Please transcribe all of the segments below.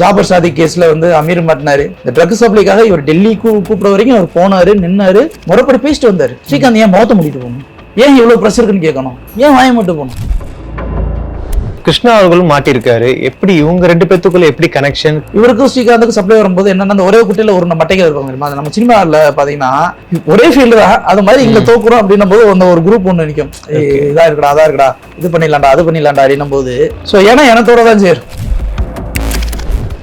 ஜாபர் சாதி கேஸ்ல வந்து அமீர் மாட்டினாரு. இந்த ட்ரக் சப்ளைக்காக இவர் டெல்லி கூப்பிட வரைக்கும் அவர் போனாரு நின்னாரு. முறைப்படி பேசிட்டு வந்தாரு. ஸ்ரீகாந்த் ஏன் முகத்த முடிட்டு போகணும்? ஏன் இவ்வளவு ப்ரெஷர் இருக்குன்னு கேட்கணும்? ஏன் வாய மட்டும் போகணும் கிருஷ்ணா அவர்களும் மாட்டியிருக்காரு. எப்படி இவங்க ரெண்டு பேத்துக்குள்ள எப்படி கனெக்ஷன் இவருக்கும் ஸ்ரீகாந்துக்கும் சப்ளை வரும்போது என்னன்னா அந்த ஒரே குட்டையில ஒரு மட்டைகள் இருப்பாங்க தெரியுமா? நம்ம சினிமாவில் பாத்தீங்கன்னா ஒரே ஃபீல்டு தான் அது மாதிரி இங்க தோக்குறோம் அப்படின்னும் போது அந்த ஒரு குரூப் ஒன்று நிற்கும் இதா இருக்குடா அதா இருக்குடா இது பண்ணிடலாம்டா அது பண்ணிடலாம்டா அப்படின்னும் போது ஸோ ஏன்னா எனத்தோட தான் சேரும்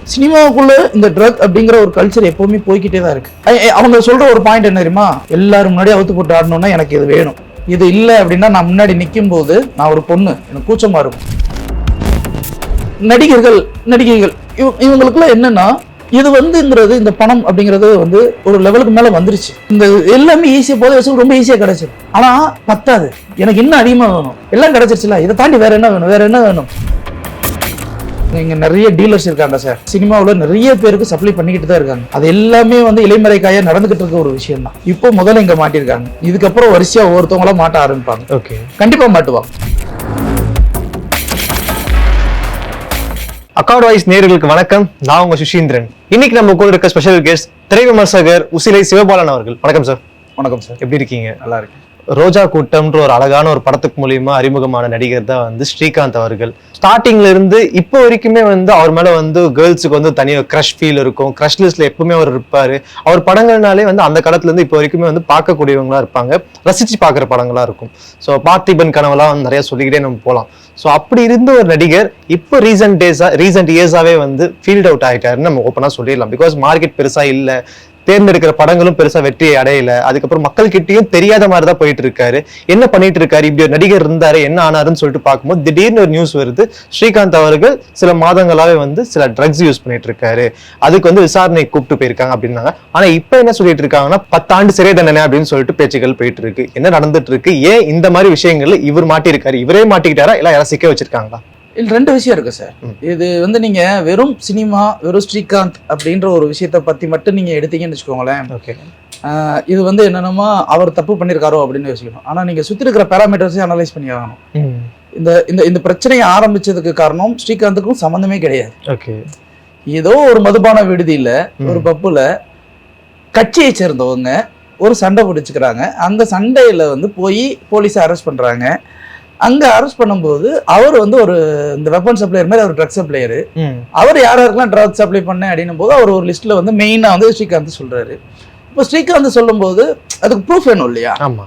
சினிமாவுக்குள்ள இந்த ட்ரக் அப்படிங்கிற ஒரு கல்ச்சர் எப்பவுமே போய்கிட்டே தான் இருக்கு. அவங்க சொல்ற ஒரு பாயிண்ட் என்ன தெரியுமா? எல்லாரும் முன்னாடி அவுத்து போட்டு ஆடணும்னா எனக்கு இது வேணும். இது இல்லை அப்படின்னா நான் முன்னாடி நிற்கும் போது நான் ஒரு பொண்ணு எனக்கு கூச்சமா இருக்கும். நடிகர்கள் நடிகைகள் இவ- இவங்களுக்குலாம் என்னன்னா இது வந்துங்கிறது இந்த பணம் அப்படிங்கிறது வந்து ஒரு லெவலுக்கு மேல வந்துருச்சு. இந்த எல்லாமே ஈஸியா போதை வச்சு ரொம்ப ஈஸியா கிடைச்சிடும் ஆனா பத்தாது. எனக்கு இன்னும் அதிகமா வேணும். எல்லாம் கிடைச்சிருச்சுல. இதை தாண்டி வேற என்ன வேணும்? வேற என்ன வேணும்? இங்க நிறைய டீலர்ஸ் இருக்காங்க சார் சினிமாவில் நிறைய பேருக்கு சப்ளை பண்ணிக்கிட்டு தான் இருக்காங்க. அது எல்லாமே வந்து இலைமறைக்காயா நடந்துகிட்டு இருக்க ஒரு விஷயம் தான் இப்போ முதல்ல இங்க மாட்டியிருக்காங்க இதுக்கப்புறம் வரிசையா ஒவ்வொருத்தவங்களா மாட்ட ஆரம்பிப்பாங்க. ஓகே கண்டிப்பா மாட்டுவாங்க. அக்கார்ட் வாய்ஸ் நேயர்களுக்கு வணக்கம். நான் உங்க சுஷீந்திரன். இன்னைக்கு நம்ம கூட இருக்க ஸ்பெஷல் கெஸ்ட் திரை விமர்சகர் உசிலை சிவபாலன் அவர்கள். வணக்கம் சார் வணக்கம் சார் எப்படி இருக்கீங்க? நல்லா இருக்கு ரோஜா கூட்டம்ன்ற ஒரு அழகான ஒரு படத்துக்கு மூலியமா அறிமுகமான நடிகர் தான் வந்து ஸ்ரீகாந்த் அவர்கள். ஸ்டார்டிங்ல இருந்து இப்போ வரைக்குமே வந்து அவர் மேல வந்து கேர்ள்ஸுக்கு வந்து தனியாக க்ரஷ் ஃபீல் இருக்கும். க்ரஷ் லிஸ்ட்ல எப்பவுமே அவர் இருப்பாரு. அவர் படங்கள்னாலே வந்து அந்த காலத்துல இருந்து இப்போ வரைக்குமே வந்து பார்க்கக்கூடியவங்களா இருப்பாங்க. ரசிச்சு பார்க்குற படங்களா இருக்கும். ஸோ பார்த்திபன் கனவெல்லாம் வந்து நிறைய சொல்லிக்கிட்டே நம்ம போகலாம் ஸோ அப்படி இருந்த ஒரு நடிகர் இப்போ ரீசன்ட் டேஸா ரீசன்ட் இயர்ஸாவே வந்து ஃபீல்ட் அவுட் ஆகிட்டாருன்னு நம்ம ஓப்பனாக சொல்லிடலாம். பிகாஸ் மார்க்கெட் பெருசா இல்லை. தேர்ந்தெடுக்கிற படங்களும் பெருசா வெற்றி அடையல. அதுக்கப்புறம் மக்கள் கிட்டயும் தெரியாத மாதிரி தான் போயிட்டு இருக்காரு என்ன பண்ணிட்டு இருக்காரு இப்படி ஒரு நடிகர் இருந்தாரு என்ன ஆனாருன்னு சொல்லிட்டு பார்க்கும்போது திடீர்னு ஒரு நியூஸ் வருது. ஸ்ரீகாந்த் அவர்கள் சில மாதங்களாவே வந்து சில ட்ரக்ஸ் யூஸ் பண்ணிட்டு இருக்காரு அதுக்கு வந்து விசாரணை கூப்பிட்டு போயிருக்காங்க அப்படின்னாங்க. ஆனா இப்ப என்ன சொல்லிட்டு இருக்காங்கன்னா பத்தாண்டு சிறை தண்டனை அப்படின்னு சொல்லிட்டு பேச்சுக்கள் போயிட்டு இருக்கு என்ன நடந்துட்டு இருக்கு ஏன் இந்த மாதிரி விஷயங்கள்ல இவர் மாட்டிருக்காரு இவரே மாட்டிக்கிட்டாரா? இல்ல யாரும் சிக்க வச்சிருக்காங்களா? ரெண்டு விஷயம் இருக்கு சார். இது வந்து நீங்க வெறும் சினிமா வெறும் ஸ்ரீகாந்த் அப்படின்ற ஒரு விஷயத்த பத்தி மட்டும் நீங்க எடுத்தீங்கன்னு வச்சுக்கோங்களேன். ஓகே. இது வந்து என்னென்னமோ அவர் தப்பு பண்ணியிருக்காரோ அப்படின்னு யோசிக்கணும். ஆனா நீங்க சுத்தி இருக்கிற பேராமீட்டர்ஸையும் அனலைஸ் பண்ணி ஆகணும். இந்த இந்த இந்த பிரச்சனையை ஆரம்பிச்சதுக்கு காரணம் ஸ்ரீகாந்துக்கும் சம்மந்தமே கிடையாது. ஓகே. ஏதோ ஒரு மதுபான விடுதியில. ஒரு பப்புல கட்சியை சேர்ந்தவங்க ஒரு சண்டை பிடிச்சுக்கிறாங்க. அந்த சண்டையில வந்து போய் போலீஸை அரெஸ்ட் பண்றாங்க. அங்க அரெஸ்ட் பண்ணும்போது அவர் வந்து ஒரு இந்த வெப்பன் சப்ளையர் மாதிரி அவர் ட்ரக் சப்ளையர் அவர் யார் யாருக்கெல்லாம் ட்ரக் சப்ளை பண்ணேன் அப்படின்னும் போது அவர் ஒரு லிஸ்ட்ல வந்து மெயினா வந்து ஸ்ரீகாந்த் சொல்றாரு. இப்போ ஸ்ரீகாந்த் சொல்லும்போது அதுக்கு ப்ரூஃப் வேணும் இல்லையா? ஆமா.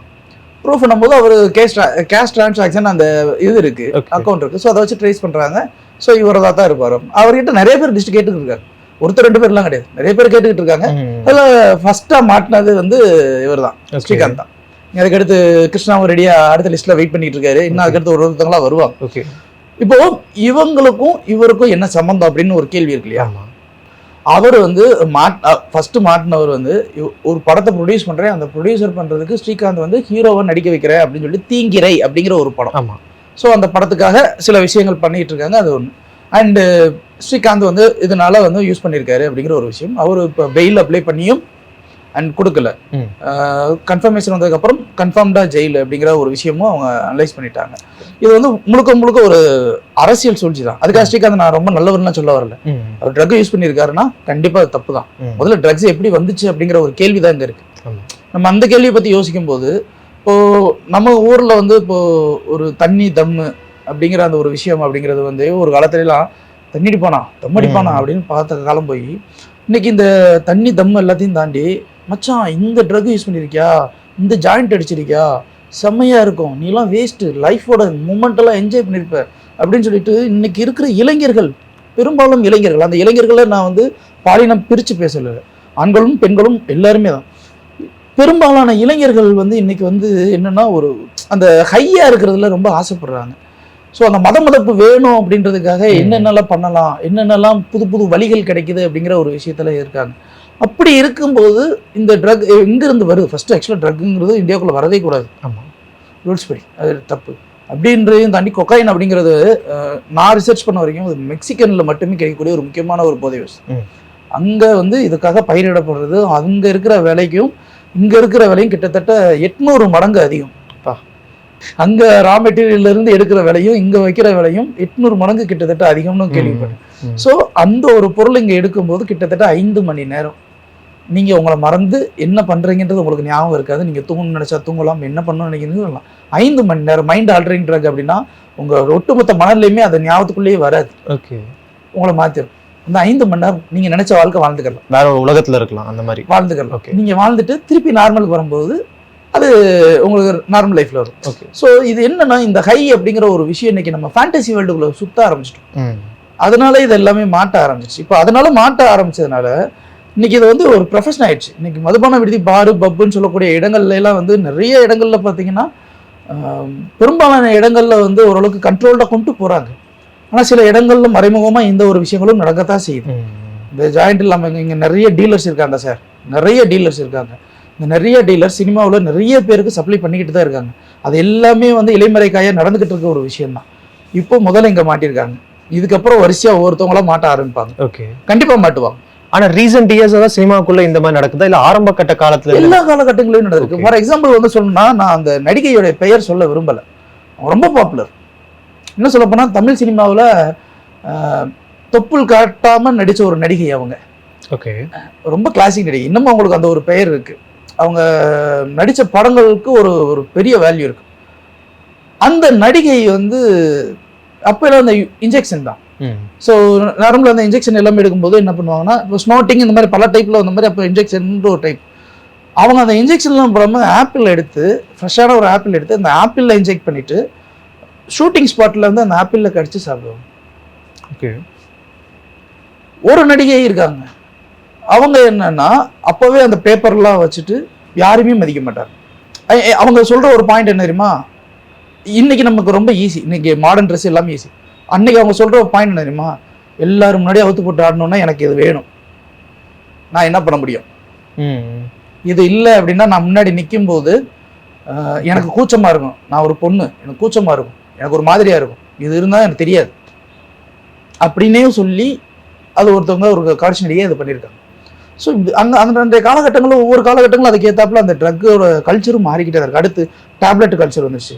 ப்ரூஃப் பண்ணும்போது அவர் கேஷ் கேஷ் டிரான்சாக்ஷன் அந்த இது இருக்கு. அக்கௌண்ட் இருக்கு. ஸோ அதை வச்சு ட்ரேஸ் பண்றாங்க. ஸோ இவரதா தான் இருப்பாரு. அவர்கிட்ட நிறைய பேர் லிஸ்ட் கேட்டுக்கிட்டு இருக்காரு ஒருத்தர் ரெண்டு பேர்லாம் கிடையாது. நிறைய பேர் கேட்டுக்கிட்டு இருக்காங்க. அதுல ஃபர்ஸ்டா மாட்டினது வந்து இவர் தான். ஸ்ரீகாந்த் தான் அதுக்கடுத்து கிருஷ்ணாவும் ரெடியா அடுத்த லிஸ்ட்ல வெயிட் பண்ணிட்டு இருக்காரு. இன்னும் அதுக்கடுத்து ஒரு ஒருத்தவங்களா வருவாங்க. ஓகே இப்போ இவங்களுக்கும் இவருக்கும் என்ன சம்பந்தம் அப்படின்னு ஒரு கேள்வி இருக்கு இல்லையா? அவர் வந்து மாட் ஃபர்ஸ்ட் மாட்டினவர் வந்து ஒரு படத்தை ப்ரொடியூஸ் பண்றேன். அந்த ப்ரொடியூசர் பண்றதுக்கு ஸ்ரீகாந்த் வந்து ஹீரோவை நடிக்க வைக்கிறேன் அப்படின்னு சொல்லி தீங்கிரை அப்படிங்கிற ஒரு படம். ஆமா. ஸோ அந்த படத்துக்காக சில விஷயங்கள் பண்ணிட்டு இருக்காங்க. அது ஒன்று அண்டு ஸ்ரீகாந்த் வந்து இதனால வந்து யூஸ் பண்ணியிருக்காரு அப்படிங்கிற ஒரு விஷயம். அவர் இப்போ பெயில் அப்ளை பண்ணியும் அண்ட் கொடுக்கல. கன்ஃபர்மேஷன் வந்ததுக்கப்புறம் கன்ஃபார்ம்டா ஜெயில் அப்படிங்கிற ஒரு விஷயமும் அவங்க அனலைஸ் பண்ணிட்டாங்க இது வந்து முழுக்க முழுக்க ஒரு அரசியல் சூழ்ச்சி தான் அதுக்காக ஸ்ரீகாந்த் நான் ரொம்ப நல்லவர்லாம் சொல்ல வரல அவர் ட்ரக் யூஸ் பண்ணியிருக்காருன்னா கண்டிப்பா அது தப்பு தான். முதல்ல ட்ரக்ஸ் எப்படி வந்துச்சு அப்படிங்கிற ஒரு கேள்வி தான் இங்க இருக்கு. நம்ம அந்த கேள்வியை பத்தி யோசிக்கும் போது இப்போ நம்ம ஊர்ல வந்து இப்போ ஒரு தண்ணி தம்மு அப்படிங்கிற அந்த ஒரு விஷயம் அப்படிங்கிறது வந்து ஒரு காலத்துல எல்லாம் தண்ணி அடிப்பானா தம் அடிப்பானா. அப்படின்னு பார்த்த காலம் போய் இன்னைக்கு இந்த தண்ணி தம் எல்லாத்தையும் தாண்டி மச்சான் இந்த ட்ரக் யூஸ் பண்ணியிருக்கியா இந்த ஜாயிண்ட் அடிச்சிருக்கியா? செம்மையா இருக்கும். நீலாம் வேஸ்ட் லைஃபோட மூமெண்ட் எல்லாம் என்ஜாய் பண்ணியிருப்ப அப்படின்னு சொல்லிட்டு இன்னைக்கு இருக்கிற இளைஞர்கள் பெரும்பாலும் இளைஞர்கள் அந்த இளைஞர்களை நான் வந்து பாலினம் பிரித்து பேசல. ஆண்களும் பெண்களும் எல்லாருமே தான். பெரும்பாலான இளைஞர்கள் வந்து இன்னைக்கு வந்து என்னன்னா ஒரு அந்த ஹையா இருக்கிறதுல ரொம்ப ஆசைப்படுறாங்க. ஸோ அந்த மத மதப்பு வேணும் அப்படின்றதுக்காக. என்னென்னலாம் பண்ணலாம் என்னென்னலாம் புது புது வழிகள் கிடைக்குது அப்படிங்கிற ஒரு விஷயத்துல இருக்காங்க. அப்படி இருக்கும்போது இந்த ட்ரக் எங்கிருந்து வருது. ஃபர்ஸ்ட் ஆக்சுவலாக ட்ரக்குங்கிறது இந்தியாவுக்குள்ள வரதே கூடாது. ஆமா. ரூல்ஸ் படி. அது தப்பு. அப்படின்றதையும் தாண்டி கொக்காயின் அப்படிங்கிறது நான் ரிசர்ச் பண்ண வரைக்கும் அது மெக்சிகன்ல மட்டுமே கிடைக்கக்கூடிய ஒரு முக்கியமான ஒரு போதை வசதி ம். அங்க வந்து இதுக்காக பயிரிடப்படுறது அங்க இருக்கிற விலைக்கும் இங்க இருக்கிற விலையும் கிட்டத்தட்ட எட்நூறு மடங்கு அதிகம். அங்க ரா மெட்டீரியல்ல இருந்து எடுக்கிற விலையும் இங்க வைக்கிற விலையும் எட்நூறு மடங்கு கிட்டத்தட்ட அதிகம்னு கேள்விப்பட்டேன். ஸோ அந்த ஒரு பொருள் இங்க எடுக்கும்போது கிட்டத்தட்ட ஐந்து மணி நேரம். நீங்க உங்களை மறந்து என்ன பண்றீங்கன்றது உங்களுக்கு ஞாபகம் இருக்காது. நீங்க தூங்கணும்னு நினைச்சா தூங்கலாம். என்ன பண்ணணும்னு சொல்லலாம். ஐந்து மணி நேரம் மைண்ட் ஆல்டரிங் ட்ரக் அப்படின்னா உங்க ஒட்டுமொத்த மனநிலையுமே அது ஞாபகத்துக்குள்ளேயே வராது. ஓகே உங்களை மாத்திரும். அந்த ஐந்து மணி நேரம் நீங்க நினைச்ச வாழ்க்கை வாழ்ந்துக்கலாம். வேற ஒரு உலகத்துல இருக்கலாம் அந்த மாதிரி. வாழ்ந்துக்கலாம். ஓகே நீங்க வாழ்ந்துட்டு திருப்பி நார்மலுக்கு வரும்போது அது உங்களுக்கு நார்மல் லைஃப்ல வரும். ஓகே ஸோ இது என்னன்னா இந்த ஹை அப்படிங்கிற ஒரு விஷயம் இன்னைக்கு நம்ம ஃபேண்டசி வேர்ல்டுக்குள்ள சுத்த ஆரம்பிச்சிட்டோம். அதனால இது எல்லாமே மாட்ட ஆரம்பிச்சிச்சு இப்போ அதனால மாட்ட ஆரம்பிச்சதுனால இன்னைக்கு இது வந்து ஒரு ப்ரொஃபஷன் ஆயிடுச்சு. இன்னைக்கு மதுபான விடுதி பாரு பப்புன்னு சொல்லக்கூடிய இடங்கள்ல எல்லாம் வந்து நிறைய இடங்கள்ல பார்த்தீங்கன்னா பெரும்பாலான இடங்கள்ல வந்து ஓரளவுக்கு கண்ட்ரோல்டாக கொண்டு போறாங்க. ஆனா சில இடங்கள்ல மறைமுகமா இந்த ஒரு விஷயங்களும் நடக்கத்தான் செய்யுது. இந்த ஜாயிண்ட் இல்லாமல் இங்கே நிறைய டீலர்ஸ் இருக்காங்க சார் நிறைய டீலர்ஸ் இருக்காங்க. இந்த நிறைய டீலர்ஸ் சினிமாவில் நிறைய பேருக்கு சப்ளை பண்ணிக்கிட்டு தான் இருக்காங்க. அது எல்லாமே வந்து இலைமறைக்காயாக நடந்துக்கிட்டு இருக்க ஒரு விஷயம்தான். இப்போ முதல்ல இங்கே மாட்டியிருக்காங்க. இதுக்கப்புறம் வரிசையா ஒவ்வொருத்தவங்களா மாட்ட ஆரம்பிப்பாங்க. ஓகே. கண்டிப்பா மாட்டுவாங்க. ஆனா ரீசன்ட் இயர்ஸ் தான் சினிமாக்குள்ள இந்த மாதிரி நடக்குதா? இல்ல ஆரம்ப கட்ட காலத்துல எல்லா காலகட்டங்களிலும் நடந்திருக்கு. ஃபார் எக்ஸாம்பிள் வந்து சொல்லணும்னா நான் அந்த நடிகையோட பெயர் சொல்ல விரும்பல. ரொம்ப பாப்புலர் என்ன சொல்ல போனா தமிழ் சினிமாவில் தொப்புள் காட்டாம நடிச்ச ஒரு நடிகை அவங்க. ஓகே ரொம்ப கிளாசிக் நடிகை. இன்னமும் அவங்களுக்கு அந்த ஒரு பெயர் இருக்கு. அவங்க நடிச்ச படங்களுக்கு ஒரு ஒரு பெரிய வேல்யூ இருக்கு. அந்த நடிகை வந்து அப்பெல்லாம் அந்த இன்ஜெக்ஷன் தான். ஸோ நரம்புல அந்த இன்ஜெக்ஷன் எல்லாமே எடுக்கும்போது என்ன பண்ணுவாங்கன்னா இப்போ ஸ்னோட்டிங் இந்த மாதிரி பல டைப்பில் அந்த மாதிரி அப்போ இன்ஜெக்ஷன் ஒரு டைப் அவங்க அந்த இன்ஜெக்ஷன்லாம் போடாமல் ஆப்பிள் எடுத்து ஃப்ரெஷ்ஷான ஒரு ஆப்பிள் எடுத்து அந்த ஆப்பிளில் இன்ஜெக்ட் பண்ணிட்டு ஷூட்டிங் ஸ்பாட்டில் வந்து அந்த ஆப்பிளில் கடிச்சு சாப்பிடுவாங்க. ஓகே ஒரு நடிகை இருக்காங்க. அவங்க என்னன்னா அப்போவே அந்த பேப்பர்லாம் வச்சுட்டு யாருமே மதிக்க மாட்டாங்க. ஐ- அவங்க சொல்ற ஒரு பாயிண்ட் என்ன தெரியுமா? இன்னைக்கு நமக்கு ரொம்ப ஈஸி இன்னைக்கு மாடர்ன் ட்ரெஸ் எல்லாமே ஈஸி அன்னைக்கு அவங்க சொல்ற ஒரு பாயிண்ட் என்ன தெரியுமா? எல்லாரும் முன்னாடி அவுத்து போட்டு ஆடணும்னா எனக்கு இது வேணும். நான் என்ன பண்ண முடியும்? இது இல்லை அப்படின்னா நான் முன்னாடி நிற்கும் போது எனக்கு கூச்சமா இருக்கும். நான் ஒரு பொண்ணு. எனக்கு கூச்சமா இருக்கும். எனக்கு ஒரு மாதிரியா இருக்கும். இது இருந்தால் எனக்கு தெரியாது. அப்படின்னே சொல்லி அது ஒருத்தவங்க ஒரு காட்சி நடிகை இது பண்ணியிருக்காங்க. ஸோ அந்த அந்த அந்த காலகட்டங்களில் ஒவ்வொரு காலகட்டங்களும் அதுக்கு ஏத்தாப்புல அந்த ட்ரக்கோட கல்ச்சரும் மாறிக்கிட்டே இருக்கு. அடுத்து டேப்லெட் கல்ச்சர் வந்துச்சு.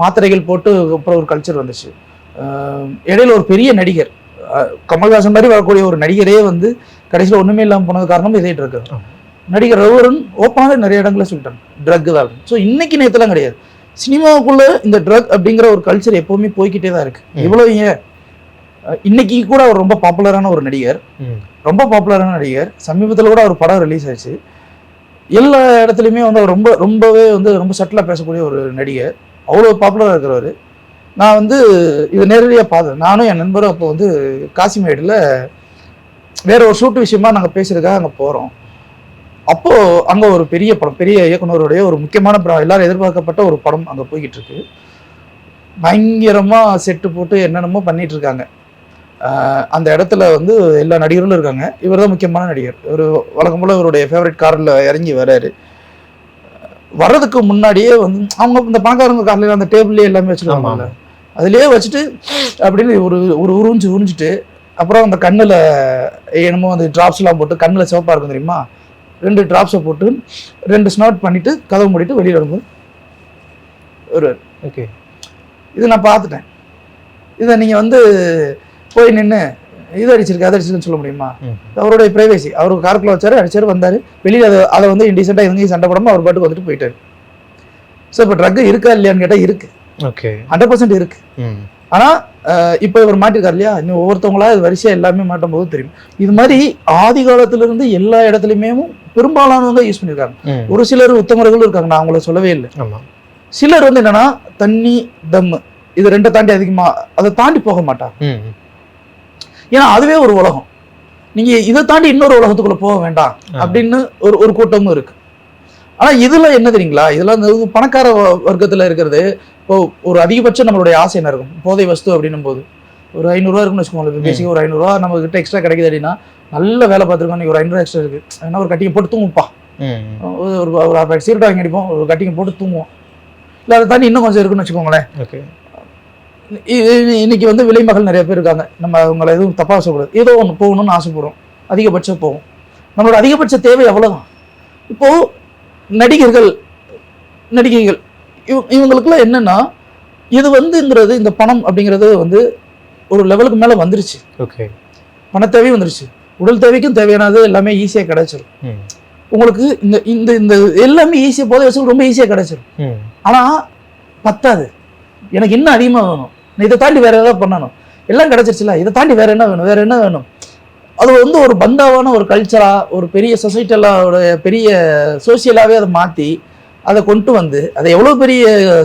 மாத்திரைகள் போட்டு அப்புறம் ஒரு கல்ச்சர் வந்துச்சு. இடையில ஒரு பெரிய நடிகர் கமல்ஹாசன் மாதிரி வரக்கூடிய ஒரு நடிகரே வந்து கடைசியில் ஒண்ணுமே இல்லாமல் போனது காரணம் இதே ட்ரக் ஆமா. நடிகர் ரவுரன் ஓப்பனாக நிறைய இடங்களில் சொல்லிட்டாங்க ட்ரக் தான். ஸோ இன்னைக்கு நேரத்துலாம் கிடையாது. சினிமாவுக்குள்ள இந்த ட்ரக் அப்படிங்கிற ஒரு கல்ச்சர் எப்பவுமே போய்க்கிட்டே தான் இருக்கு. ம். இவ்வளோ ஏன் இன்னைக்கு கூட அவர் ரொம்ப பாப்புலரான ஒரு நடிகர். ரொம்ப பாப்புலரான நடிகர். சமீபத்தில் கூட அவர் படம் ரிலீஸ் ஆச்சு எல்லா இடத்துலையுமே வந்து அவர் ரொம்ப ரொம்பவே வந்து ரொம்ப சட்டிலாக பேசக்கூடிய ஒரு நடிகர். அவ்வளோ பாப்புலராக இருக்கிறவர். நான் வந்து இதை நேரடியாக பார்த்தேன். நானும் என் நண்பரும் அப்போ வந்து காசிமேடில் வேற ஒரு ஷூட் விஷயமா நாங்கள் பேசுறதுக்காக அங்கே போகிறோம் அப்போது அங்கே ஒரு பெரிய படம் பெரிய இயக்குனருடைய ஒரு முக்கியமான படம் எல்லாரும் எதிர்பார்க்கப்பட்ட ஒரு படம் அங்கே போய்கிட்டு இருக்கு. பயங்கரமாக செட்டு போட்டு என்னென்னமோ பண்ணிட்டு இருக்காங்க. ஆஹ் அந்த இடத்துல வந்து எல்லா நடிகர்களும் இருக்காங்க. இவர் தான் முக்கியமான நடிகர். இவர் வழக்கம் போல இவருடைய ஃபேவரட் காரில் இறங்கி வராரு. வர்றதுக்கு முன்னாடியே வந்து அவங்க இந்த பணக்காரங்க கார்ல அந்த டேபிள்லேயே எல்லாமே வச்சுருவாங்கல்ல அதுலயே வச்சுட்டு அப்படின்னு ஒரு ஒரு உறிஞ்சு உறிஞ்சிட்டு அப்புறம் அந்த கண்ணில் என்னமோ அந்த ட்ராப்ஸ்லாம் போட்டு கண்ணில் சிவப்பாக இருக்கும் தெரியுமா? ரெண்டு ட்ராப்ஸை போட்டு ரெண்டு ஸ்னாட் பண்ணிட்டு கதவு மூடிட்டு வெளியில் வரும்போது ஒரு ஓகே. இது நான் பார்த்துட்டேன். இதை நீங்கள் வந்து போய் நின்று இது அடிச்சிருக்கு அது அடிச்சிருக்குன்னு சொல்ல முடியுமா? அவருடைய பிரைவேசி அவர் காருக்குள்ள வச்சாரு அடிச்சாரு வந்தாரு. வெளியில் அதை அதை வந்து இன்டீசெண்டாக எங்கேயும் சண்டை போடாமல் அவர் பாட்டுக்கு வந்துட்டு போயிட்டாரு. ஸோ இப்போ ட்ரக் இருக்கா இல்லையான்னு கேட்டால் இருக்கு. ஓகே ஹண்ட்ரட் பர்சன்ட் இருக்கு. ஆனால் இப்போ இவர் மாட்டிருக்காரு இல்லையா? இன்னும் ஒவ்வொருத்தவங்களா இது வரிசையாக எல்லாமே மாட்டும் போது தெரியும். இது மாதிரி ஆதி காலத்துல இருந்து எல்லா இடத்துலையுமே பெரும்பாலானவங்க யூஸ் பண்ணியிருக்காங்க ஒரு சிலர் உத்தமர்களும் இருக்காங்க நான் அவங்கள சொல்லவே இல்லை. சிலர் வந்து என்னன்னா தண்ணி தம்மு. இது ரெண்டை தாண்டி அதிகமா அதை தாண்டி போக மாட்டாங்க. ம். ஏன்னா அதுவே ஒரு உலகம். நீங்க இதை தாண்டி இன்னொரு உலகத்துக்குள்ள போக வேண்டாம். அப்படின்னு ஒரு ஒரு கூட்டமும் இருக்கு. ஆனா இதுல என்ன தெரியுங்களா? இதெல்லாம் இந்த பணக்கார வர்க்கத்துல இருக்கிறது இப்போ ஒரு அதிகபட்சம் நம்மளுடைய ஆசை என்ன இருக்கும்? போதை வஸ்து அப்படின்னும் போது ஒரு ஐநூறுரூவா இருக்குன்னு வச்சுக்கோங்களேன். பேசிக்க ஒரு ஐநூறுரூவா நம்ம கிட்ட எக்ஸ்ட்ரா கிடைக்குது அப்படின்னா நல்ல வேலை பார்த்துருக்கோம். ஒரு ஐநூறுவா எக்ஸ்ட்ரா இருக்கு. ஏன்னா ஒரு கட்டிங்க போட்டு தூங்குப்பா. ஒரு ஒரு சீரட்டை வாங்கி அடிப்போம். ஒரு கட்டிங்க போட்டு தூங்குவோம். இல்லை அதை தாண்டி இன்னும் கொஞ்சம் இருக்குன்னு வச்சுக்கோங்களேன். இன்னைக்கு வந்து விலைமகள் நிறைய பேர் இருக்காங்க. நம்ம அவங்கள எதுவும் தப்பாக சொல்லக்கூடாது. ஏதோ ஒன்று போகணும்னு ஆசைப்படுறோம். அதிகபட்சம் போகும் நம்மளோட அதிகபட்ச தேவை அவ்வளோதான் இப்போ நடிகர்கள் நடிகைகள் இவ இவங்களுக்குலாம் என்னன்னா இது வந்துங்கிறது இந்த பணம் அப்படிங்கிறது வந்து ஒரு லெவலுக்கு மேலே வந்துருச்சு. ஓகே. பண தேவையும் வந்துருச்சு. உடல் தேவைக்கும் தேவையானது எல்லாமே ஈஸியாக கிடைச்சிரும். ம். உங்களுக்கு இந்த இந்த இந்த எல்லாமே ஈஸியாக போதை வசூல் ரொம்ப ஈஸியாக கிடைச்சிரும். ம். ஆனால் பத்தாது. எனக்கு இன்னும் அதிகமாக வேணும்? இதை தாண்டி வேறு ஏதாவது பண்ணணும். எல்லாம் கிடச்சிருச்சுல இதை தாண்டி வேறு என்ன வேணும்? வேறு என்ன வேணும்? அது வந்து ஒரு பந்தாவான ஒரு கல்ச்சராக ஒரு பெரிய சொசைட்டியோட பெரிய சோசியலாகவே அதை மாற்றி அதை கொண்டு வந்து அதை எவ்வளோ பெரிய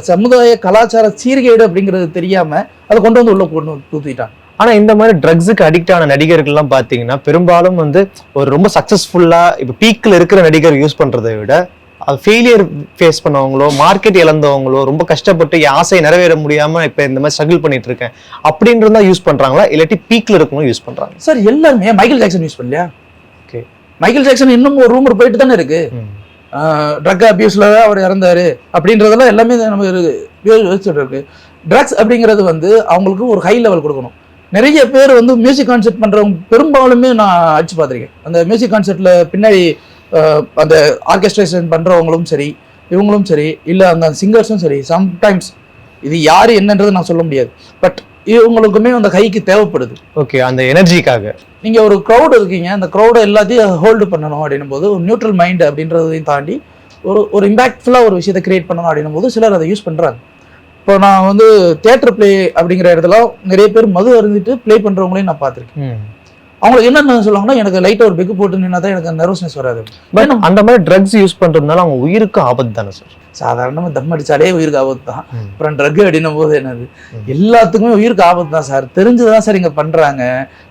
சமுதாய கலாச்சார சீர்கேடு அப்படிங்கிறது தெரியாமல் அதை கொண்டு வந்து உள்ளே கொண்டு தூத்திட்டாங்க. ஆனால் இந்த மாதிரி ட்ரக்ஸுக்கு அடிக்ட் ஆன நடிகர்கள்லாம் பார்த்தீங்கன்னா பெரும்பாலும் வந்து ஒரு ரொம்ப சக்ஸஸ்ஃபுல்லாக இப்போ பீக்கில் இருக்கிற நடிகர் யூஸ் பண்ணுறதை விட ஃபெயிலியர் ஃபேஸ் பண்ணவங்களோ மார்க்கெட் இழந்தவங்களோ ரொம்ப கஷ்டப்பட்டு ஆசையை நிறைவேற முடியாம இப்ப இந்த மாதிரி ஸ்ட்ரகிள் பண்ணிட்டு இருக்கேன். அப்படின்றது தான் யூஸ் பண்றாங்களா? இல்லாட்டி பீக்ல இருக்கவங்க யூஸ் பண்றாங்க சார் எல்லாருமே மைக்கேல் ஜாக்சன் யூஸ் பண்ணலையா? Okay. மைக்கேல் ஜாக்சன் இன்னும் ஒரு ரூமர் போயிட்டு தானே இருக்கு? ட்ரக் அபியூஸ்ல தான் அவர் இறந்தாரு. அப்படின்றதெல்லாம் எல்லாமே நம்ம யோசிச்சுட்டு இருக்கு. ட்ரக்ஸ் அப்படிங்கிறது வந்து அவங்களுக்கு ஒரு ஹை லெவல் கொடுக்கணும். நிறைய பேர் வந்து மியூசிக் கான்செர்ட் பண்றவங்க பெரும்பாலுமே நான் அடிச்சு பார்த்துருக்கேன். அந்த மியூசிக் கான்செர்ட்ல பின்னாடி அந்த ஆர்கெஸ்ட்ரேஷன் பண்றவங்களும் சரி இவங்களும் சரி இல்லை அந்த சிங்கர்ஸும் சரி சம்டைம்ஸ் இது யார் என்னன்றது நான் சொல்ல முடியாது. பட் இவங்களுக்குமே அந்த கைக்கு தேவைப்படுது. ஓகே அந்த எனர்ஜிக்காக நீங்க ஒரு க்ரௌடு இருக்கீங்க அந்த க்ரௌடை எல்லாத்தையும் ஹோல்டு பண்ணணும் அப்படின்னும் போது ஒரு நியூட்ரல் மைண்ட் அப்படின்றதையும் தாண்டி ஒரு ஒரு இம்பாக்ட்ஃபுல்லாக ஒரு விஷயத்தை கிரியேட் பண்ணணும் அப்படின்னும் போது சிலர் அதை யூஸ் பண்றாங்க. இப்போ நான் வந்து தியேட்டர் ப்ளே அப்படிங்கிற இடத்துல நிறைய பேர் மது அருந்திட்டு ப்ளே பண்றவங்களையும் நான் பார்த்துருக்கேன். அவங்களுக்கு என்னென்ன சொல்லுவாங்கன்னா எனக்கு லைட்டாக ஒரு பெக்கு போட்டு நின்னா தான் எனக்கு நர்வஸ்னஸ் வராது. பட் அந்த மாதிரி ட்ரக்ஸ் யூஸ் பண்றதுனால அவங்க உயிருக்கு ஆபத்து தானே சார் சாதாரணமாக தம் அடிச்சாலே உயிருக்கு ஆபத்து தான். அப்புறம் ட்ரக் அப்படின்னும் போது என்னது எல்லாத்துக்குமே உயிருக்கு ஆபத்து தான் சார் தெரிஞ்சுதான் சார் இங்க பண்றாங்க.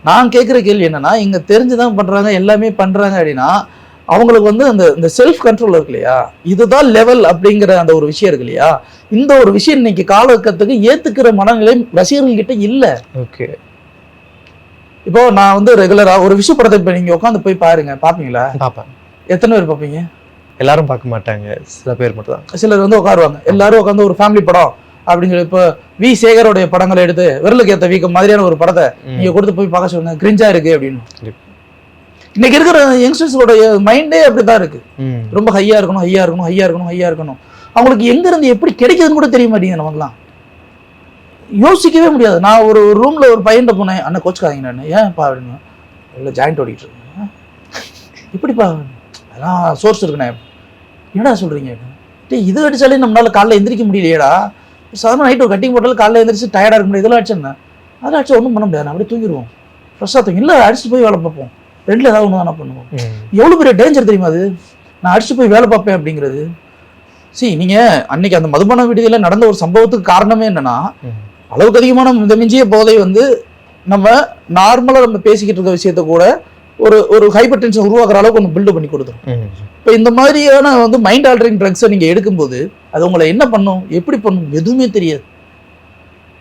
நான் கேட்குற கேள்வி என்னன்னா இங்க தெரிஞ்சுதான் பண்றாங்க எல்லாமே பண்றாங்க அப்படின்னா அவங்களுக்கு வந்து அந்த இந்த செல்ஃப் கண்ட்ரோல் இருக்கு இல்லையா? இதுதான் லெவல் அப்படிங்கிற அந்த ஒரு விஷயம் இருக்கு இல்லையா? இந்த ஒரு விஷயம் இன்னைக்கு காலகட்டத்துக்கு ஏத்துக்கிற மனநிலை ரசிகர்கள் கிட்ட இல்ல. ஓகே இப்போ நான் வந்து ரெகுலரா ஒரு விஷய படத்தை இப்ப நீங்க உட்காந்து போய் பாருங்க பாப்பீங்களா? பார்ப்பேன் எத்தனை பேர் பார்ப்பீங்க எல்லாரும் பார்க்க மாட்டாங்க சில பேர் மட்டும் தான் சிலர் வந்து உட்காருவாங்க. எல்லாரும் உட்காந்து ஒரு ஃபேமிலி படம் அப்படின்னு சொல்லி இப்போ வி. சேகரோடைய படங்களை எடுத்து விரலுக்கு ஏத்த வீக்கம் மாதிரியான ஒரு படத்தை நீங்க கொடுத்து போய் பார்க்க சொல்லுங்க. கிரிஞ்சா இருக்கு அப்படின்னு. இன்னைக்கு இருக்கிற யங்ஸ்டர்ஸோட மைண்டே அப்படிதான் இருக்கு. ரொம்ப ஹையா இருக்கணும் ஹையா இருக்கணும் ஹையா இருக்கணும் ஹையா இருக்கணும். அவங்களுக்கு எங்க இருந்து எப்படி கிடைக்குதுன்னு கூட தெரிய மாட்டேங்குது நமக்குலாம் யோசிக்கவே முடியாது. நான் ஒரு ரூம்ல ஒரு பையன்ட்ட போனேன். அண்ணன் கோச்சுக்காதீங்க நான் ஏன்ப்பா அப்படின்னு. இல்லை ஜாயிண்ட் ஓடிட்டு இருக்கேன். எப்படிப்பா? அதெல்லாம் சோர்ஸ் இருக்குண்ணே. என்னடா சொல்றீங்க? டேய் இது அடிச்சாலே நம்மளால காலைல எந்திரிக்க முடியலையேடா. சாதாரண நைட் ஒரு கட்டிங் போட்டாலும் காலைல எந்திரிச்சு டயர்டா இருக்க முடியாது. இதெல்லாம் அடிச்சேன் அதெல்லாம் அடிச்சா ஒன்றும் பண்ண முடியாது. நான் அப்படியே தூங்கிடுவோம் ஃப்ரெஷ்ஷாக தூங்கி இல்லை அடிச்சுட்டு போய் வேலை பார்ப்போம். ரெண்டுல ஏதாவது ஒன்று தானே பண்ணுவோம். எவ்வளோ பெரிய டேஞ்சர் தெரியுமா அது? நான் அடிச்சு போய் வேலை பார்ப்பேன் அப்படிங்கிறது. சி நீங்க அன்னைக்கு அந்த மதுபான விடுதியில் நடந்த ஒரு சம்பவத்துக்கு காரணமே என்னன்னா. அளவுக்கு அதிகமான மிதமிஞ்சிய போதை வந்து நம்ம நார்மலாக நம்ம பேசிக்கிட்டு இருக்க விஷயத்த கூட ஒரு ஒரு ஹைப்பர் டென்ஷன் உருவாக்குற அளவுக்கு ஒன்று பில்டு பண்ணி கொடுத்துரும். இப்போ இந்த மாதிரியான வந்து மைண்ட் ஆல்டரிங் ட்ரக்ஸை நீங்கள் எடுக்கும்போது அது உங்களை என்ன பண்ணும்? எப்படி பண்ணும்? எதுவுமே தெரியாது.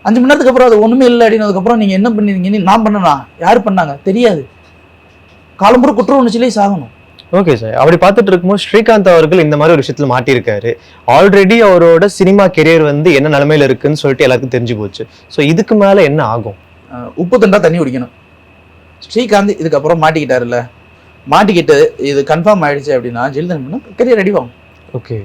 அஞ்சு மணி நேரத்துக்கு அப்புறம் அது ஒன்றுமே இல்லை அப்படின்னதுக்கப்புறம் நீங்கள் என்ன பண்ணிருக்கீங்க நான் பண்ணனா யார் பண்ணாங்க? தெரியாது. காலம்புற குற்ற உணர்ச்சியிலே சாகணும். ஓகே சார் அப்படி பார்த்துட்டு இருக்கும்போது ஸ்ரீகாந்த் அவர்கள் இந்த மாதிரி ஒரு விஷயத்துல மாட்டியிருக்காரு. ஆல்ரெடி அவரோட சினிமா கெரியர் வந்து என்ன நிலைமையில இருக்குன்னு சொல்லிட்டு எல்லாருக்கும் தெரிஞ்சு போச்சு. ஸோ இதுக்கு மேல என்ன ஆகும்? உப்பு தண்டா தண்ணி குடிக்கணும். ஸ்ரீகாந்த் இதுக்கப்புறம் மாட்டிக்கிட்டாருல்ல. மாட்டிக்கிட்டு இது கன்ஃபார்ம் ஆயிடுச்சு அப்படின்னா ஜெயில் தண்டனை கெரியர் அடிவாங்க ஓகே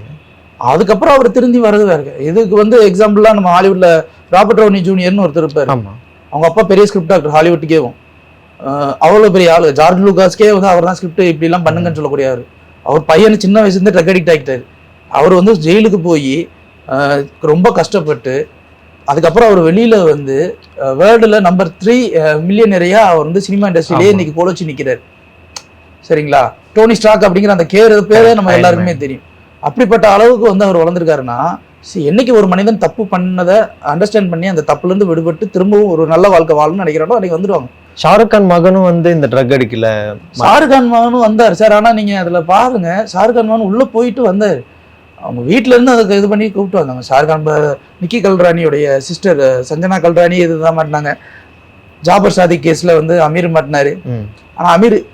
அதுக்கப்புறம் அவர் திரும்பி வர்றது வேற. இதுக்கு வந்து எக்ஸாம்பிளாக நம்ம ஹாலிவுட்ல ராபர்ட் ரவுனி ஜூனியர்னு ஒருத்தர் இருப்பார். ஆமா. அவங்க அப்பா பெரிய ஸ்கிரிப்ட் டாக்டர் ஹாலிவுட்டுக்கேவும் அவ்வளோ பெரிய ஆளு. ஜார்ஜ் லூகாஸ்க்கே வந்து அவர் தான் ஸ்கிரிப்ட் இப்படிலாம் பண்ணுங்கன்னு சொல்லக்கூடிய ஆளு. அவர் பையன் சின்ன வயசுலேருந்து ட்ரக் அடிக்ட் ஆகிட்டாரு. அவர் வந்து ஜெயிலுக்கு போய் ரொம்ப கஷ்டப்பட்டு அதுக்கப்புறம் அவர் வெளியில வந்து வேர்ல்டில் நம்பர் த்ரீ மில்லியனரியா அவர் வந்து சினிமா இண்டஸ்ட்ரியிலேயே ஆமா. இன்னைக்கு கோல வச்சு நிற்கிறார் சரிங்களா? டோனி ஸ்டாக் அப்படிங்கிற அந்த கேர் பேரே நம்ம எல்லாருக்குமே தெரியும். அப்படிப்பட்ட அளவுக்கு வந்து அவர் வளர்ந்துருக்காருன்னா என்னைக்கு ஒரு மனிதன் தப்பு பண்ணதை அண்டர்ஸ்டாண்ட் பண்ணி அந்த தப்புல இருந்து விடுபட்டு திரும்பவும் ஒரு நல்ல வாழ்க்கை வாழணும்னு நினைக்கிறானோ அன்னைக்கு வந்துடுவாங்க. ஷாருக் கான் மகனும் வந்து இந்த ட்ரக் அடிக்கல. ஷாருக் கான் மகனும் வந்தார் சார். ஆனா நீங்க அதுல பாருங்க ஷாருக் கான் மகன் உள்ள போயிட்டு வந்தார். அவங்க வீட்ல இருந்து அதுக்கு இது பண்ணி கூப்பிட்டு வந்தாங்க. ஷாருக் கான் நிக்கி கல்ராணியோடைய சிஸ்டர் சஞ்சனா கல்ராணி இதுதான் மாட்டினாங்க. ஜாபர் சாதி கேஸ்ல வந்து அமீர் மாட்டினாரு. ம். ஆனா அமீர்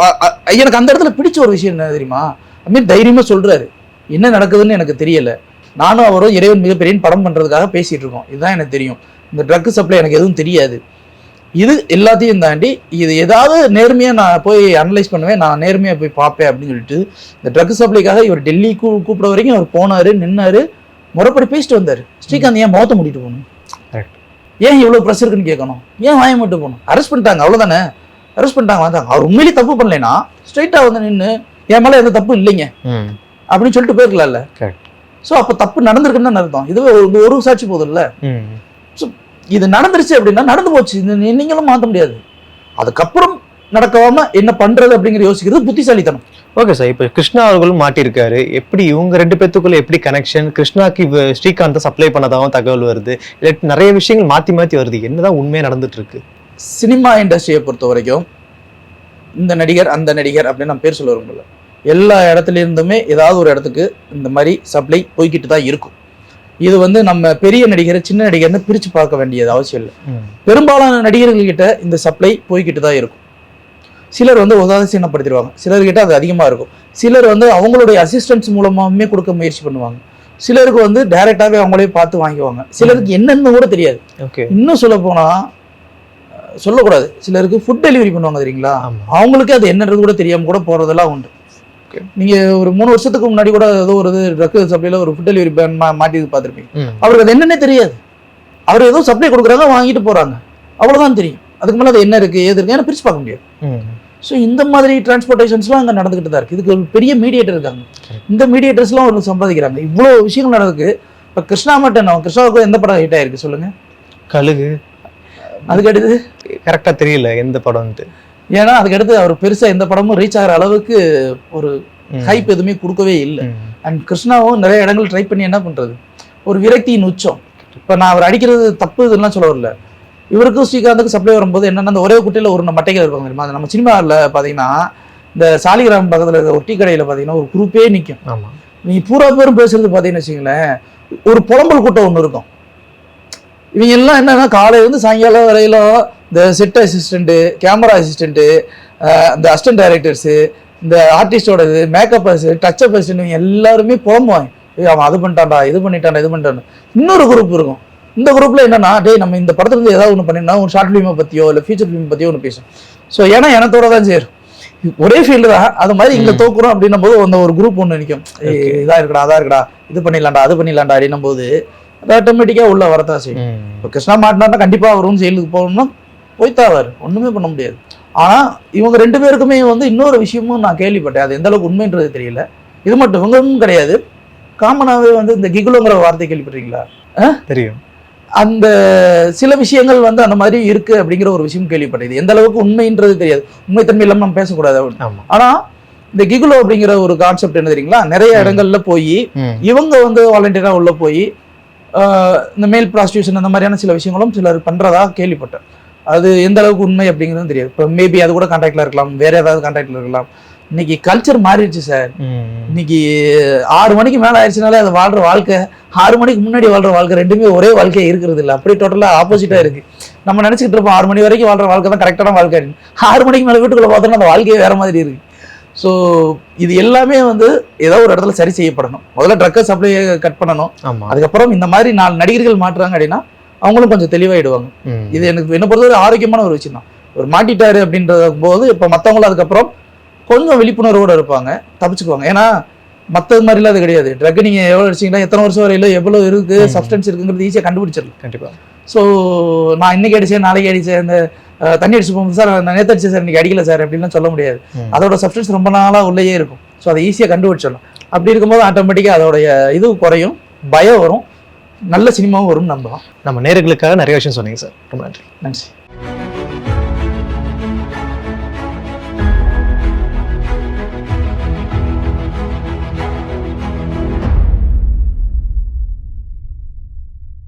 அ- எனக்கு அந்த இடத்துல பிடிச்ச ஒரு விஷயம் என்ன தெரியுமா? அமீர் தைரியமா சொல்றாரு. என்ன நடக்குதுன்னு எனக்கு தெரியல. நானும் அவரும் இறைவன் மிகப்பெரிய படம் பண்றதுக்காக பேசிட்டு இருக்கோம். இதுதான் எனக்கு தெரியும். இந்த ட்ரக் சப்ளை எனக்கு எதுவும் தெரியாது. இது எல்லாத்தையும் தாண்டி இது ஏதாவது நேர்மையா நான் போய் அனலைஸ் பண்ணுவேன் நான் நேர்மையா போய் பார்ப்பேன் அப்படின்னு சொல்லிட்டு இந்த ட்ரக் சப்ளைக்காக இவர் டெல்லி கூ கூப்பிட வரைக்கும் அவர் போனாரு நின்னாரு முறைப்படி பேசிட்டு வந்தாரு. ஸ்ரீகாந்த் ஏன் முகத்தை மூடிட்டு போகணும். ஏன் இவ்வளவு ப்ரெஷர் இருக்குன்னு கேட்கணும்? ஏன் வாய மட்டும் போகணும்? அரெஸ்ட் பண்ணிட்டாங்க அவ்வளவுதானே? அரெஸ்ட் பண்ணிட்டாங்க வந்தாங்க. அவர் உண்மையிலேயே தப்பு பண்ணலைன்னா ஸ்ட்ரைட்டா வந்து நின்று என் மேல எந்த தப்பும் இல்லைங்க. அப்படின்னு சொல்லிட்டு போயிருக்கலாம்ல. ஸோ அப்போ தப்பு நடந்திருக்குன்னு தான் அர்த்தம். இதுவே ஒரு ஒரு சாட்சி போதும்ல. ம். இது நடந்துருச்சு அப்படின்னா நடந்து போச்சு. நீங்களும் மாற்ற முடியாது. அதுக்கப்புறம் நடக்காம என்ன பண்றது அப்படிங்கிற யோசிக்கிறது புத்திசாலித்தனம். ஓகே சார் இப்போ கிருஷ்ணா அவர்களும் மாட்டியிருக்காரு. எப்படி இவங்க ரெண்டு பேத்துக்குள்ள எப்படி கனெக்ஷன் கிருஷ்ணாக்கு ஸ்ரீகாந்த் சப்ளை பண்ணதாகவும் தகவல் வருது. நிறைய விஷயங்கள் மாத்தி மாத்தி வருது. என்னதான் உண்மையா நடந்துட்டு இருக்கு சினிமா இண்டஸ்ட்ரியை பொறுத்த வரைக்கும் இந்த நடிகர் அந்த நடிகர் அப்படின்னு நான் பேர் சொல்ல விரும்பல. எல்லா இடத்துல இருந்துமே ஏதாவது ஒரு இடத்துக்கு இந்த மாதிரி சப்ளை போய்கிட்டு தான் இருக்கும். இது வந்து நம்ம பெரிய நடிகர் சின்ன நடிகர்னு பிரித்து பார்க்க வேண்டியது அவசியம் இல்லை. பெரும்பாலான நடிகர்கள்கிட்ட இந்த சப்ளை போய்கிட்டு தான் இருக்கும். சிலர் வந்து உதாசீனப்படுத்திடுவாங்க. சிலர்கிட்ட அது அதிகமாக இருக்கும். சிலர் வந்து அவங்களுடைய அசிஸ்டன்ஸ் மூலமாகவே கொடுக்க முயற்சி பண்ணுவாங்க. சிலருக்கு வந்து டைரெக்டாகவே அவங்களே பார்த்து வாங்கிக்குவாங்க. சிலருக்கு என்னன்னு கூட தெரியாது. ஓகே இன்னும் சொல்ல போனா அஹ், சொல்லக்கூடாது. சிலருக்கு ஃபுட் டெலிவரி பண்ணுவாங்க தெரியுங்களா? அவங்களுக்கு அது என்னன்றது கூட தெரியாம கூட போறதெல்லாம் உண்டு. நீங்க ஒரு மூணு வருஷத்துக்கு முன்னாடி கூட ஏதோ ஒரு ட்ரக் சப்ளைல ஒரு ஃபுட் டெலிவரி பேன் மாட்டி பார்த்துருப்பீங்க. அவருக்கு அது என்னன்னே தெரியாது. அவர் ஏதோ சப்ளை கொடுக்குறாங்க வாங்கிட்டு போறாங்க. அவ்வளவுதான் தெரியும். அதுக்கு மேல அது என்ன இருக்கு ஏது இருக்கு ஏன்னா பார்க்க முடியாது. ஸோ இந்த மாதிரி டிரான்ஸ்போர்ட்டேஷன்ஸ்லாம் அங்கே நடந்துகிட்டு தான் இருக்கு. இதுக்கு ஒரு பெரிய மீடியேட்டர் இருக்காங்க. இந்த மீடியேட்டர்ஸ்லாம் ஒரு சம்பாதிக்கிறாங்க. இவ்வளோ விஷயங்கள் நடக்குது இப்போ கிருஷ்ணா மட்டும் அவன் கிருஷ்ணாவுக்கு எந்த படம் ஹிட் ஆயிருக்கு சொல்லுங்க. கழுகு. அதுக்கு அடுத்து கரெக்டா தெரியல எந்த படம்ன்ட்டு. ஏன்னா அதுக்கடுத்து அவர் பெருசா எந்த படமும் ரீச் ஆகிற அளவுக்கு ஒரு. ஹைப் எதுவுமே கொடுக்கவே இல்லை. அண்ட் கிருஷ்ணாவும் நிறைய இடங்கள் ட்ரை பண்ணி என்ன பண்றது? ஒரு விரக்தியின் உச்சம். இப்போ நான் அவர் அடிக்கிறது தப்பு இதெல்லாம் சொல்ல வரல. இவருக்கும் ஸ்ரீகாந்துக்கு சப்ளை வரும்போது என்னன்னா அந்த ஒரே குட்டையில ஒரு மட்டைகள் இருப்பாங்க தெரியுமா? அது நம்ம சினிமாவில் பார்த்தீங்கன்னா இந்த சாலிகிராம் பக்கத்தில் இருக்க ஒரு டீ கடையில் பார்த்தீங்கன்னா ஒரு குரூப்பே நிற்கும் ஆமா. நீ பூரா பேரும் பேசுறது பார்த்தீங்கன்னு வச்சுங்களேன் ஒரு புலம்பல் கூட்டம் ஒன்று இருக்கும். இவங்க எல்லாம் என்னன்னா காலையில இருந்து சாயங்காலம் வரையிலும் இந்த செட் அசிஸ்டண்ட்டு கேமரா அசிஸ்டண்ட்டு இந்த அசிஸ்டன்ட் டைரக்டர்ஸு இந்த ஆர்டிஸ்டோட இது மேக்கப் அசிஸ்டன்ட் டச்சப் அசிஸ்டன்ட் இவங்க எல்லாருமே புலம்புவாங்க. ஏய் அவன் அது பண்ணிட்டான்டா இது பண்ணிட்டான்டா இது பண்ணிட்டான் இன்னொரு குரூப் இருக்கும். இந்த குரூப்ல என்னன்னா டேய் நம்ம இந்த படத்துல இருந்து ஏதாவது ஒன்று பண்ணினா ஒரு ஷார்ட் ஃபிலிமை பத்தியோ இல்லை ஃபீச்சர் ஃபிலிம் பத்தியோ ஒன்று பேசும். ஸோ ஏன்னா எனத்தோட தான் சேரும். ஒரே ஃபீல்டு தான். அது மாதிரி இங்க தோக்குறோம் அப்படின்னும் போது அந்த ஒரு குரூப் ஒன்று நிற்கும் இதா இருக்குடா அதா இருக்குடா இது பண்ணிடலாம்டா அது பண்ணிடலாம்டா அப்படின்னும் போது அது ஆட்டோமேட்டிக்கா உள்ள வரத்தான் செய்யும். இப்போ கிருஷ்ணா மாட்டினார்னா கண்டிப்பா அவரும் ஜெயிலுக்கு போகணும்னா போய்த்தாவார் ஒண்ணுமே பண்ண முடியாது. ஆனா இவங்க ரெண்டு பேருக்குமே வந்து இன்னொரு விஷயமும் நான் கேள்விப்பட்டேன். அது எந்த அளவுக்கு உண்மைன்றது தெரியல. இது மட்டும் இவங்களும் கிடையாது. காமனாவே வந்து இந்த கிகுலோங்கிற வார்த்தை கேள்விப்பட்டீங்களா தெரியும். அந்த சில விஷயங்கள் வந்து அந்த மாதிரி இருக்கு அப்படிங்கிற ஒரு விஷயம் கேள்விப்பட்டேன். இது எந்த அளவுக்கு உண்மைன்றது தெரியாது. உண்மைத்தன்மை இல்லாம நம்ம பேசக்கூடாது ஆனா இந்த கிகுலோ அப்படிங்கிற ஒரு கான்செப்ட் என்ன தெரியுங்களா? நிறைய. இடங்கள்ல போய். இவங்க வந்து வாலண்டியரா உள்ள போய் இந்த மேல் ப்ராஸ்டியூஷன் அந்த மாதிரியான சில விஷயங்களும் சிலர் பண்றதா கேள்விப்பட்டேன். அது எந்த அளவுக்கு உண்மை அப்படிங்கிறது தெரியாது. இப்போ மேபி அது கூட கான்டாக்ட்ல இருக்கலாம். வேற ஏதாவது கான்டாக்ட்ல இருக்கலாம். இன்னைக்கு கல்ச்சர் மாறிடுச்சு சார். இன்னைக்கு ஆறு மணிக்கு மேல ஆயிடுச்சுனாலே அது வாழ்ற வாழ்க்கை. ஆறு மணிக்கு முன்னாடி வாழ்ற வாழ்க்கை ரெண்டுமே ஒரே வாழ்க்கையா இருக்கிறது இல்லை. அப்படியே டோட்டலா ஆப்போசிட்டா இருக்கு. நம்ம நினைச்சிட்டு இருப்போம் ஆறு மணி வரைக்கும் வாழ்ற வாழ்க்கை தான் கரெக்டான வாழ்க்கை. ஆறு மணிக்கு மேல வீட்டுக்குள்ள பார்த்தோம்னா அந்த வாழ்க்கையே வேற மாதிரி இருக்கு. ஸோ இது எல்லாமே வந்து ஏதோ ஒரு இடத்துல சரி செய்யப்படணும். முதல்ல ட்ரக்கை சப்ளை கட் பண்ணணும். ஆமா. அதுக்கப்புறம் இந்த மாதிரி நாலு நடிகர்கள் மாட்டுறாங்க அப்படின்னா அவங்களும் கொஞ்சம் தெளிவாயிடுவாங்க. இது எனக்கு என்ன பொறுத்தவரை ஆரோக்கியமான ஒரு விஷயம் தான் ஒரு மாட்டிட்டாரு அப்படின்றது போது இப்போ மற்றவங்களும் அதுக்கப்புறம் கொஞ்சம் விழிப்புணர்வோடு இருப்பாங்க தப்பிச்சுக்குவாங்க. ஏன்னா மற்றது மாதிரிலாம் அது கிடையாது. ட்ரக் நீங்கள் எவ்வளோ அடிச்சீங்கன்னா எத்தனை வருஷம் வரையில எவ்வளோ இருக்கு ம். சப்ஸ்டன்ஸ் இருக்குங்கிறது ஈஸியாக கண்டுபிடிச்சிடலாம். கண்டிப்பா. ஸோ நான் இன்னைக்கு அடிச்சேன் நாளைக்கு அடிச்சேன் இந்த அஹ், தண்ணி அடிச்சு போகும்போது சார் நான் நேற்று அடிச்சேன் சார் இன்னைக்கு அடிக்கல சார் அப்படின்லாம் சொல்ல முடியாது. அதோட சப்ஸ்டன்ஸ் ரொம்ப நாளாக உள்ளேயே இருக்கும். ஸோ அதை ஈஸியாக கண்டுபிடிச்சிடலாம். அப்படி இருக்கும்போது ஆட்டோமேட்டிக்காக அதோடைய இது குறையும் பயம் வரும். நல்ல சினிமாவும் வரும் நம்பலாம். நம்ம நேர்களுக்காக நிறைய விஷயம் சொன்னீங்க சார். ரொம்ப நன்றி. நன்றி.